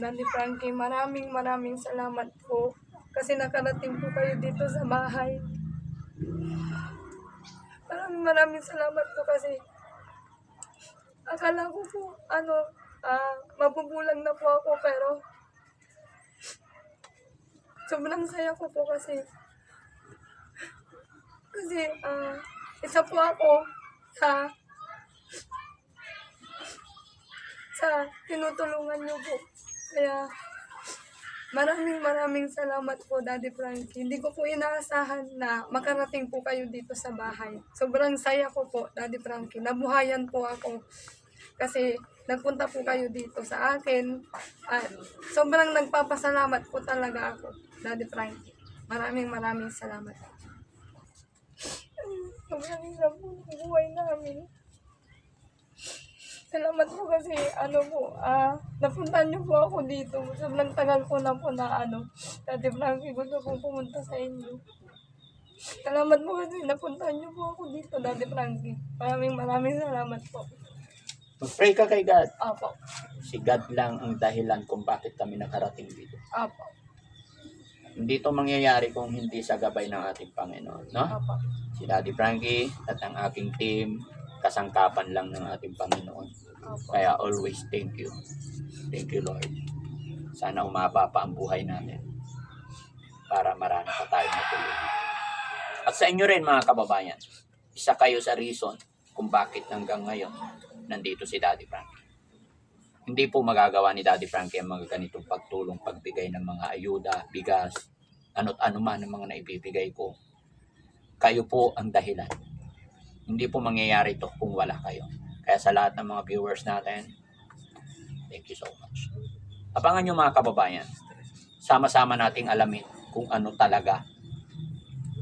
Daddy Frankie, maraming maraming salamat po. Kasi nakarating po kayo dito sa bahay. Maraming maraming salamat po kasi akala ko po, ano, ah, mabubulang na po ako pero sobrang saya ko po kasi kasi ah, isa po ako sa sa tinutulungan niyo po. Kaya maraming maraming salamat po Daddy Frankie. Hindi ko po inaasahan na makarating po kayo dito sa bahay. Sobrang saya ko po Daddy Frankie. Nabuhayan po ako. Kasi nagpunta po kayo dito sa akin. At sobrang nagpapasalamat po talaga ako Daddy Frankie. Maraming maraming salamat. Sobrang hirap po ng buhay namin. Salamat po kasi ano po, ah, napuntahan niyo po ako dito. Sobrang tagal ko na po na ano, Dati Frankie, gusto kong pumunta sa inyo. Salamat po kasi napuntahan niyo po ako dito, Dati Frankie. Maraming maraming salamat po. Mag-pray ka kay God. Apo, Si God lang ang dahilan kung bakit kami nakarating dito. apo, Hindi ito mangyayari kung hindi sa gabay ng ating Panginoon. No? apo. Si Daddy Frankie at ang aking team, kasangkapan lang ng ating Panginoon. Kaya always thank you. Thank you, Lord. Sana umaba pa ang buhay natin para marami pa tayong matulungan. At sa inyo rin, mga kababayan, isa kayo sa reason kung bakit hanggang ngayon nandito si Daddy Frankie. Hindi po magagawa ni Daddy Frankie ang mga ganitong pagtulong, pagbigay ng mga ayuda, bigas, ano't ano man ang mga naibibigay ko. Kayo po ang dahilan. Hindi po mangyayari ito kung wala kayo. Kaya sa lahat ng mga viewers natin, thank you so much. Abangan nyo mga kababayan, sama-sama nating alamin kung ano talaga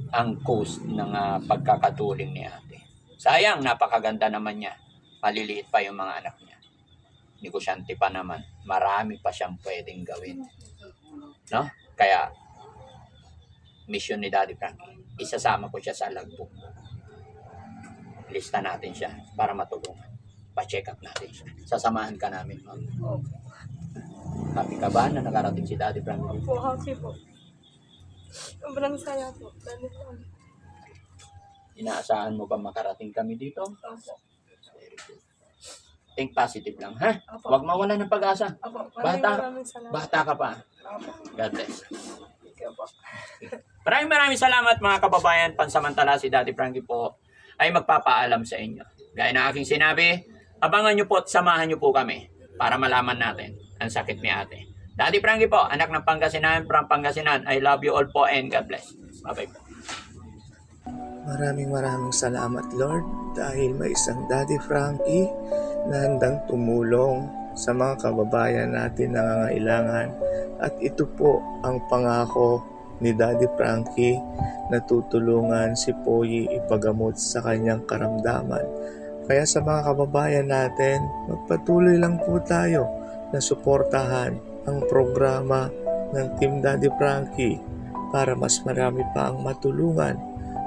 ang cause ng ah, pagkakatuling ni ate. Sayang, napakaganda naman niya. Maliliit pa yung mga anak niya. Negosyante pa naman. Marami pa siyang pwedeng gawin. No? Kaya, mission ni Daddy Frankie, isasama ko siya sa logbook. Lista natin siya para matulungan. Pa-check up natin siya. Sasamahan ka namin, ma'am. Opo, Happy ka ba na nakarating si Daddy Frankie? Opo, happy po. Sobrang saya po, Frankie. Inaasahan mo ba makarating kami dito? Opo. Think positive lang, ha? Opo. Huwag mawala ng pag-asa. Opo, maraming Bata- maraming salamat. Bata ka pa. Opo, God bless. thank you po. Maraming maraming salamat mga kababayan. Pansamantala si Daddy Frankie po ay magpapaalam sa inyo. Gaya ng aking sinabi, abangan nyo po at samahan nyo po kami para malaman natin ang sakit ni ate. Daddy Frankie po, anak ng Pangasinan, from Pangasinan. I love you all po and God bless. Bye-bye po. Maraming maraming salamat Lord dahil may isang Daddy Frankie na handang tumulong sa mga kababayan natin na nangangailangan at ito po ang pangako ni Daddy Frankie na tutulungan si Poyi ipagamot sa kanyang karamdaman. Kaya sa mga kababayan natin, magpatuloy lang po tayo na suportahan ang programa ng Team Daddy Frankie para mas marami pa ang matulungan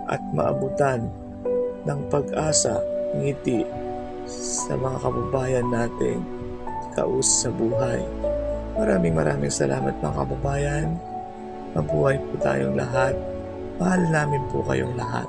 at maabutan ng pag-asa, ngiti sa mga kababayan nating kaus sa buhay. Maraming maraming salamat mga kababayan. Mabuhay po tayong lahat. Mahal namin po kayong lahat.